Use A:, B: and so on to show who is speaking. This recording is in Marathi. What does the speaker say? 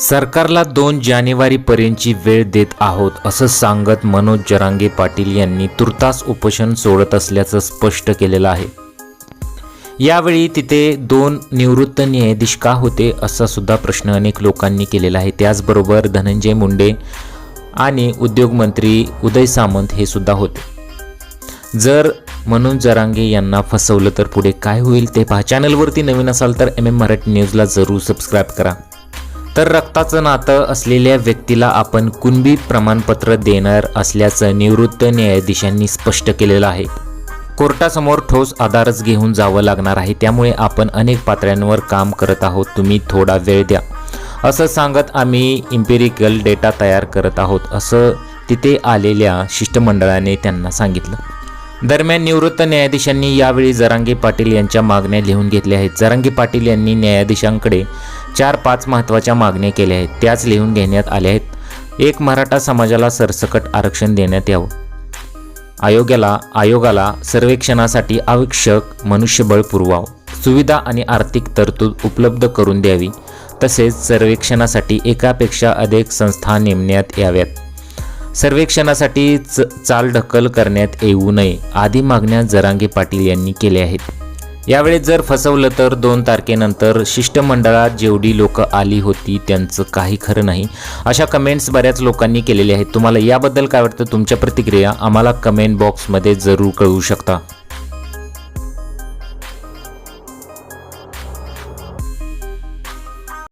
A: सरकारला दोन जानेवारीपर्यंतची वेळ देत आहोत असं सांगत मनोज जरांगे पाटील यांनी तुर्तास उपोषण सोडत असल्याचं स्पष्ट केलेलं आहे. यावेळी तिथे दोन निवृत्त न्यायाधीश का होते असा सुद्धा प्रश्न अनेक लोकांनी केलेला आहे. त्याचबरोबर धनंजय मुंडे आणि उद्योगमंत्री उदय सामंत हे सुद्धा होते. जर मनोज जरांगे यांना फसवलं तर पुढे काय होईल ते पहा. चॅनलवरती नवीन असाल तर एम एम मराठी न्यूजला जरूर सबस्क्राईब करा. तर रक्ताचं नातं असलेल्या व्यक्तीला आपण कुणबी प्रमाणपत्र देणार असल्याचं निवृत्त न्यायाधीशांनी स्पष्ट केलेलं आहे. कोर्टासमोर ठोस आधारच घेऊन जावं लागणार आहे त्यामुळे आपण अनेक पातळ्यांवर काम करत आहोत तुम्ही थोडा वेळ द्या. असं सांगत आम्ही इम्पेरिकल डेटा तयार करत आहोत असं तिथे आलेल्या शिष्टमंडळाने त्यांना सांगितलं. दरम्यान निवृत्त न्यायाधीशांनी यावेळी जरांगे पाटील यांच्या मागण्या लिहून घेतल्या आहेत. जरांगे पाटील यांनी न्यायाधीशांकडे चार पाच महत्त्वाच्या मागण्या केल्या आहेत. त्याच लिहून घेण्यात आल्या आहेत. एक मराठा समाजाला सरसकट आरक्षण देण्यात यावं. आयोगाला आयोगाला सर्वेक्षणासाठी आवश्यक मनुष्यबळ पुरवावं. सुविधा आणि आर्थिक तरतूद उपलब्ध करून द्यावी. तसेच सर्वेक्षणासाठी एकापेक्षा अधिक संस्था नेमण्यात याव्यात. सर्वेक्षणासाठी च चालढकल करण्यात येऊ नये आदी मागण्या जरांगे पाटील यांनी केल्या आहेत. यावेळी जर फसवलं तर दोन तारखेनंतर शिष्टमंडळात जेवढी लोक आली होती त्यांचं काही खरं नाही. अशा कमेंट्स बऱ्याच लोकांनी केलेल्या आहेत. तुम्हाला याबद्दल काय वाटतं? तुमच्या प्रतिक्रिया आम्हाला कमेंट बॉक्समध्ये जरूर कळवू शकता.